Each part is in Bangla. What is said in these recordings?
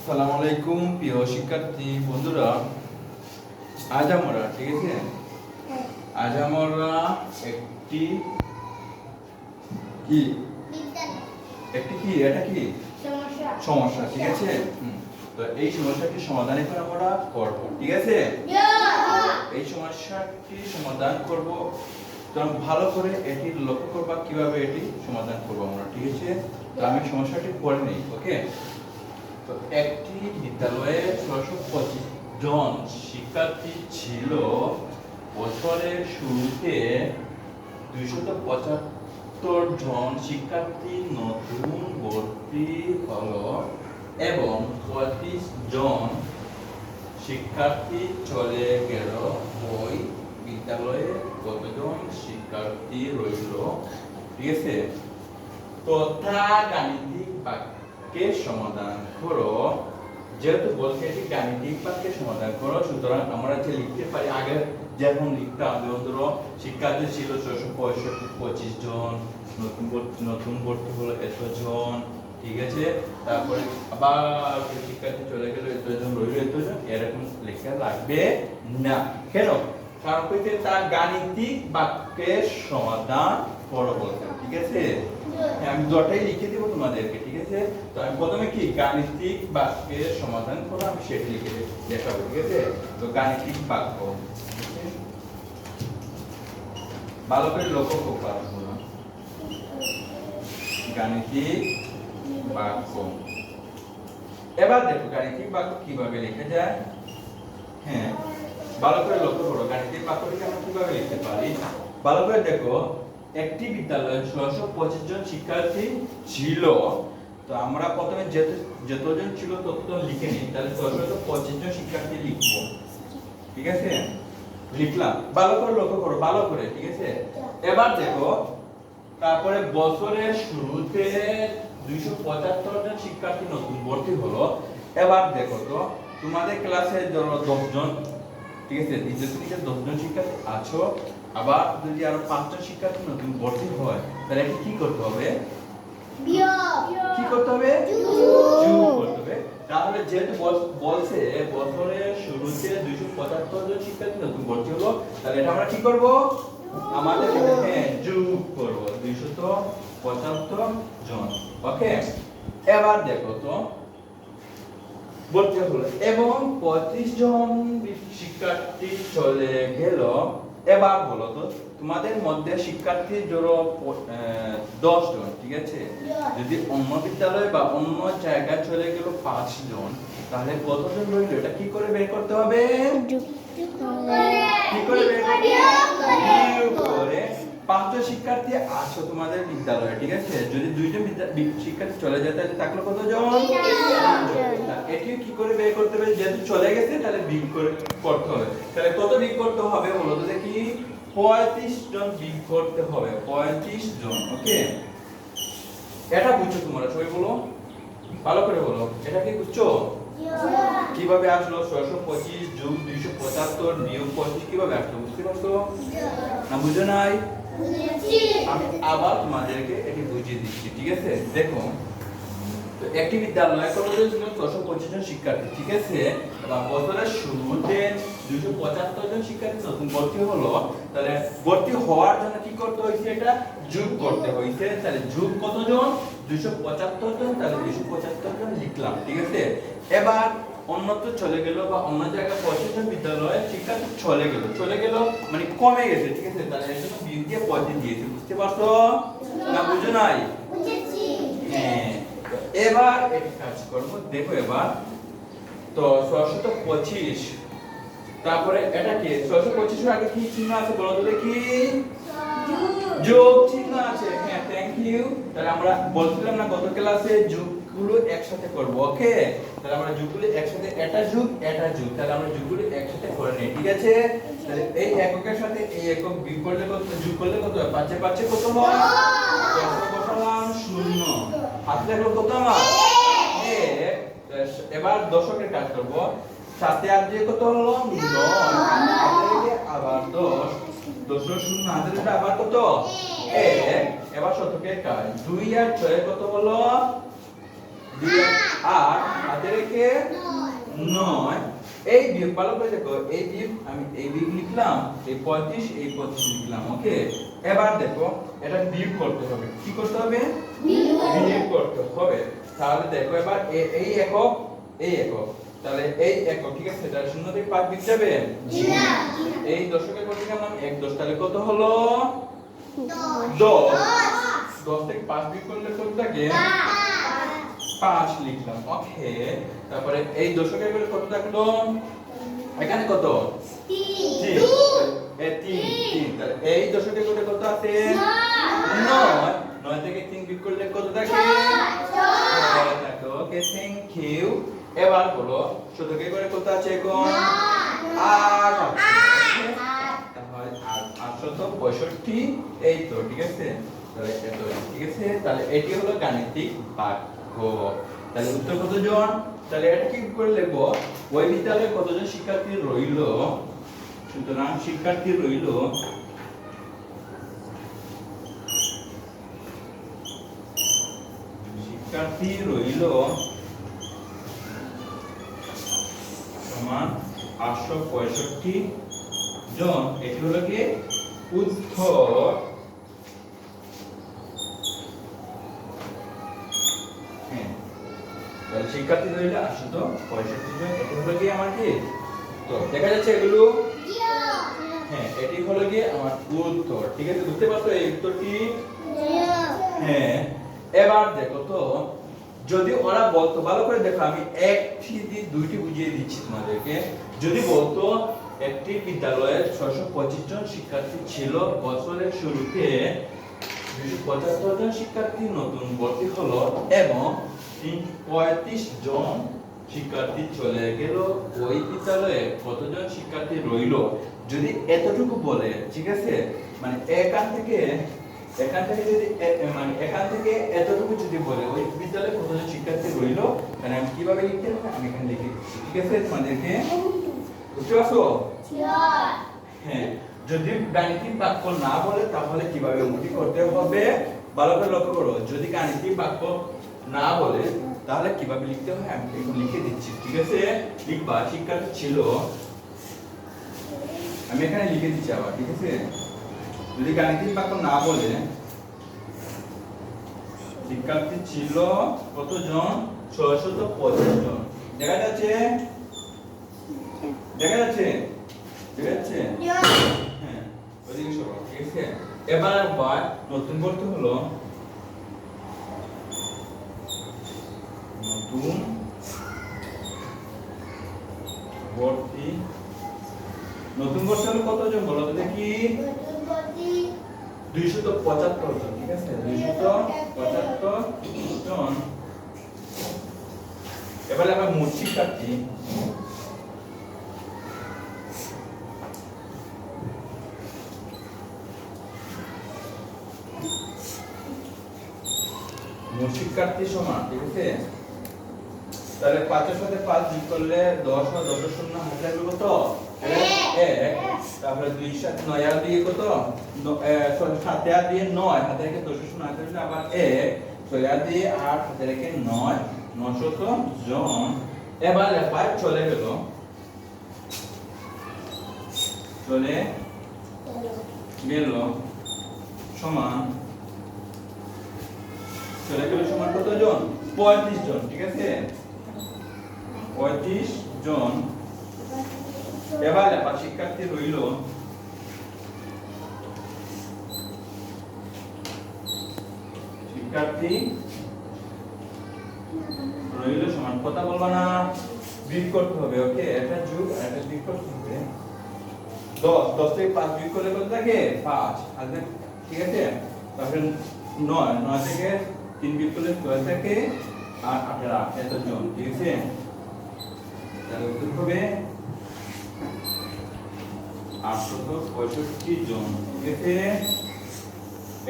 আসসালামু আলাইকুম প্রিয় শিক্ষার্থী বন্ধুরা। আজ আমরা ঠিক আছে? আজ আমরা একটি কি? একটি কি? এটা কি? সমস্যা। ঠিক আছে? তো এই সমস্যাটি সমাধান এখন আমরা করব ঠিক আছে? এই সমস্যাটি সমাধান করব। ভালো করে এটি লক্ষ্য করবা কীভাবে এটি সমাধান করব আমরা ঠিক আছে? তো আমি সমস্যাটি পড়ে নেই ওকে? একটি বিদ্যালয়ে ছশো পঁচিশ জন শিক্ষার্থী ছিল। বছরের শুরুতে দুইশত পঁচাত্তর জন শিক্ষার্থী নতুন ভর্তি হলো এবং পঁয়ত্রিশ জন শিক্ষার্থী চলে গেল ওই বিদ্যালয়ে। কতজন শিক্ষার্থী রইল? ঠিক আছে? তথা গাণিতিক বাক্যের সমাধান করো? যেহেতু বলছে সমাধান করো, সুতরাং আমরা যে লিখতে পারি, আগে লিখতাম শিক্ষার্থী ছিল ছশো পঁয়ষট্টি, পঁচিশ জন, নতুন নতুন ভর্তি হলো এতজন ঠিক আছে? তারপরে আবার শিক্ষার্থী চলে গেল এতজন রইল এতজন এরকম লেখা লাগবে না। কেন? কারণ তার গাণিতিক বাক্যের সমাধান করো বলছেন ঠিক আছে? আমি দুটাই লিখে দেবো তোমাদেরকে ঠিক তো আমি প্রথমে কি? গাণিতিক বাক্যের সমাধান করো আমি সেটা লিখে দেখাবো ঠিক তো গাণিতিক বাক্য ভালো করে লক্ষ্য পারব না গাণিতিক বাক্য। এবার দেখো গাণিতিক বাক্য কীভাবে লেখা যায়। হ্যাঁ ভালো লক্ষ্য করো, গাণিতিক বাক্যটিকে আমরা কীভাবে লিখতে পারি? ভালো দেখো, একটি বিদ্যালয়ে ছশো পঁচিশ জন শিক্ষার্থী ছিল। তো আমরা প্রথমে যেত যতজন ছিল ততজন লিখে নিই। তাহলে ছশো পঁচিশ জন শিক্ষার্থী লিখব। ঠিক আছে? লিখলাম। ভালো করে লক্ষ্য করো, ভালো করে, ঠিক আছে? এবার দেখো, তারপরে বছরের শুরুতে দুইশো পঁচাত্তর জন শিক্ষার্থী নতুন ভর্তি হলো। এবার দেখো তো, তোমাদের ক্লাসে ধরো দশজন, ঠিক আছে? দ্বিতীয় শ্রেণীতে দশজন শিক্ষার্থী আছো। আবার যদি আরও পাঁচজন শিক্ষার্থী নতুন ভর্তি হয়, তাহলে কি করতে হবে? কি করতে হবে? যোগ করতে হবে। তাহলে যেহেতু বলছে বছরের শুরুতে দুইশো পঁচাত্তর জন শিক্ষার্থী নতুন ভর্তি হলো। তাহলে এটা আমরা কি করব? আমাদের এখানে যোগ করব। দুইশত পঁচাত্তর জন। ওকে? এবার দেখো তো। ভর্তি হলো। এবং পঁচিশ জন শিক্ষার্থী চলে গেল। এবার বলো তো তোমাদের মধ্যে শিক্ষার্থী জড়ো দশ জন ঠিক আছে? যদি অন্য বিদ্যালয় বা অন্য জায়গায় চলে গেল পাঁচ জন তাহলে কতজন রইল? এটা কি করে বের করতে হবে? কি করে বের করতে হবে? পাঁচজন শিক্ষার্থী আছো তোমাদের বিদ্যালয়ে ঠিক আছে? যদি দুইজন শিক্ষার্থী চলে যায় তাহলে থাকল কতজন এটি কি করে বের করতে হবে যেহেতু চলে গেছে তাহলে বিগ করে করতে হবে। তাহলে কত বিগ করতে হবে বলো তো দেখি। পঁয়ত্রিশ জন বিগ করতে হবে পঁয়ত্রিশ জন ওকে? এটা বুঝছ তোমরা সবাই বলো? ভালো করে বলো। এটা কি বুঝছ? কীভাবে আসলো? ছয়শো পঁচিশ যোগ দুইশো পঁচাত্তর বিয়োগ পঁচিশ কীভাবে আসলো বুঝতে পারছ? না বুঝো নাই? আমি আবার তোমাদেরকে এটি বুঝিয়ে দিচ্ছি, ঠিক আছে? দেখো, তো একটি বিদ্যালয়ে কতজন ছিল ছশো পঁচিশ জন শিক্ষার্থী, ঠিক আছে? এবার বছরের শুরুতে দুইশো পঁচাত্তর জন শিক্ষার্থী নতুন ভর্তি হলো, তাহলে ভর্তি হওয়ার জন্য কি করতে হয়েছে এটা? যোগ করতে হয়েছে। তাহলে যোগ কতজন? দুইশো পঁচাত্তর জন, তাহলে দুইশো পঁচাত্তর জন লিখলাম, ঠিক আছে? এবার অন্যত্র চলে গেল বা অন্য জায়গায় পঁচিশ জন বিদ্যালয়ে শিক্ষার্থী চলে গেল। চলে গেল মানে কমে গেছে ঠিক আছে তাহলে এর জন্য বিয়োগ দিয়ে পঁয়ত্রিশ দিয়েছে বুঝতে পারছ? না বুঝো নাই? হ্যাঁ। এবার একটি কাজ করব দেখো এবার তো ছশত পঁচিশ। তারপরে এটা কি? ছশো পঁচিশের আগে কি চিহ্ন আছে বলো তো দেখি? যোগ। চিহ্ন আছে। হ্যাঁ থ্যাংক ইউ তাহলে আমরা বলছিলাম না গত ক্লাসে যোগগুলো একসাথে করব ওকে তাহলে আমরা যোগগুলো একসাথে এটা যোগ এটা যোগ। তাহলে আমরা যোগগুলো একসাথে করে নিই, ঠিক আছে? তাহলে এই এককের সাথে এই একক বিয়োগ করলে কত, যোগ করলে কত? হয় পাঁচে পাঁচে কত হয় বসালাম শূন্য। হাতে লাগল কত আমার? এবার দশকের কাজ করব। সাথে আর দিয়ে কত হলো? নয়। আবার দশ। দশ শূন্য, হাতে আবার কত? এক। এবার শতকের কাজ। দুই আর ছয় কত হলো? দুই আর আট হাতে রেখে নয়। এই বিয়োগ ভালো করে দেখো এই বিয়োগ আমি এই বিয়োগ লিখলাম এই পঁয়ত্রিশ এই পঁচিশ লিখলাম ওকে? এবার দেখো এটা বিয়োগ করতে হবে। কি করতে হবে? বিয়োগ করতে হবে। তাহলে দেখো এবার এই একক এই একক। তাহলে এই একক ঠিক আছে? তাহলে শূন্য থেকে পাঁচ বিয়োগ যাবে? এই দশকে কত গেলাম এক দশ। তাহলে কত হলো? দশ। দশ। থেকে পাঁচ বিয়োগ করলে কত থাকে? পাঁচ লিখলাম। ওকে তারপরে এই দশকের করে কত থাকল এখানে কত? এই দশকের করে কত আছে? নয়। নয়। থেকে তিন করলে কত থাকে? ওকে থ্যাংক ইউ এবার বলো শতকে করে কত আছে এখন? আট। আটশত পঁয়ষট্টি। এই তো ঠিক আছে? তাহলে ঠিক আছে? তাহলে এটি হলো গাণিতিক বাক্য। তাহলে উত্তর কতজন? তাহলে এটা কি করে লিখব? ওই বিদ্যালয়ে কতজন শিক্ষার্থী রইল? সুতরাং শিক্ষার্থী রইল শিক্ষার্থী রইল সমান আটশো পঁয়ষট্টি জন। এটি হলো কি? উত্তর হ্যাঁ তাহলে শিক্ষার্থী রইল আটশত পঁয়ষট্টি জন এটি হলো কি আমার কি? তো দেখা যাচ্ছে এগুলো? হ্যাঁ এটি হলো কি আমার উত্তর। ঠিক আছে বুঝতে পারছ এই উত্তর কি? হ্যাঁ এবার দেখো তো যদি ওরা বলতো ভালো করে দেখো আমি একটি দিয়ে দুইটি বুঝিয়ে দিচ্ছি তোমাদেরকে। যদি বলতো একটি বিদ্যালয়ে ছয়শো পঁচিশ জন শিক্ষার্থী ছিল বছরের শুরুতে দুশো পঁচাত্তর জন শিক্ষার্থী নতুন ভর্তি হলো এবং পঁয়ত্রিশ জন শিক্ষার্থী চলে গেল। ওই বিদ্যালয়ে কতজন শিক্ষার্থী রইল? যদি এতটুকু বলে ঠিক আছে? মানে এখান থেকে এখান থেকে যদি মানে এখান থেকে এতটুকু যদি বলে ওই বিদ্যালয়ে কতজন শিক্ষার্থী রইল? তাহলে আমি কীভাবে লিখতে হবে আমি এখানে লিখে ঠিক আছে? তোমাদেরকে বুঝতে পারছ? হ্যাঁ যদি গাণিতিক বাক্য না বলে তাহলে কীভাবে অঙ্কটি করতে হবে? ভালো করে লক্ষ্য করো যদি গাণিতিক বাক্য না বলে তাহলে কীভাবে লিখতে হবে আমি এখন লিখে দিচ্ছি ঠিক আছে? লিখবা শিক্ষার্থী ছিল। আমি এখানে লিখে দিচ্ছি আবার ঠিক আছে? যদি গাণিতিক বাক্য না বলে শিক্ষার্থী ছিল কতজন? ছয়শত পঁচিশ জন। দেখা যাচ্ছে? দেখা যাচ্ছে? দেখা যাচ্ছে? হ্যাঁ ওদিকে সরো ঠিক আছে? এবার আবার নতুন করতে হলো। নতুন ভর্তি নতুন করতে হলো কতজন বলো? দেখি দুইশত পঁচাত্তর জন, ঠিক আছে? দুইশত পঁচাত্তর জন। এবারে আবার মোট শিক্ষার্থী মোট শিক্ষার্থী সমান, ঠিক আছে? তাহলে পাঁচের সাথে পাঁচ যোগ করলে দশ বা দশ শূন্য হাতে লাগবে কত? এক। তারপরে দুই সাত নয় আর দিয়ে কত? সাতে আর দিয়ে নয়। হাতে রেখে দশ শূন্য হাতে আবার এক। ছয় আর দিয়ে আট হাতে রেখে নয়। নশত জন। এবার এবার চলে গেল। চলে গেল সমান। চলে গেল সমান কত জন পঁয়ত্রিশ জন ঠিক আছে? পঁয়ত্রিশ জন এবার শিক্ষার্থী রইল। শিক্ষার্থী রইল সমান, কথা বলবা না, বিয়োগ করতে হবে ওকে এটা যুগ আর এটা বিয়োগ করতে হবে। দশ দশ থেকে পাঁচ বিয়োগ করলে কত থাকে? পাঁচ। আসবে, ঠিক আছে? তারপরে নয় নয় থেকে তিন বিয়োগ করলে ছয় থাকে আর আঠারো এত জন, ঠিক আছে? তাহলে পঁয়ষট্টি জন, ঠিক আছে?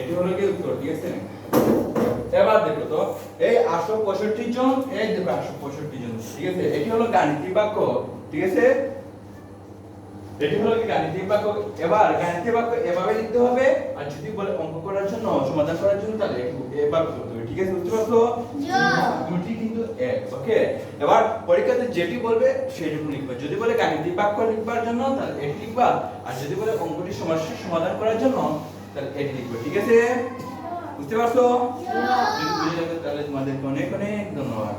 এটি হলো কি উত্তর, ঠিক আছে? এবার দেখো তো, এই আটশো পঁয়ষট্টি জন, এই দেখো পঁয়ষট্টি জন, ঠিক আছে? এটি হলো গাণিতিক বাক্য, ঠিক আছে? এটি হলো কি গাণিতিক বাক্য? এবার গাণিতিক বাক্য এভাবে লিখতে হবে। আর যদি বলে অঙ্ক করার জন্য সমাধান করার জন্য তাহলে এভাবে করতে হবে। ঠিক আছে বুঝতে পারছ? দুটি কিন্তু এক ওকে এবার পরীক্ষাতে যেটি বলবে সেটুকু লিখবে। যদি বলে গাণিতিক বাক্য লিখবার জন্য তাহলে এটি লিখবা। আর যদি বলে অঙ্কটি সমস্যার সমাধান করার জন্য তাহলে এটি লিখবে। ঠিক আছে? বুঝতে পারছ? যদি বুঝে তাহলে তোমাদেরকে অনেক অনেক ধন্যবাদ।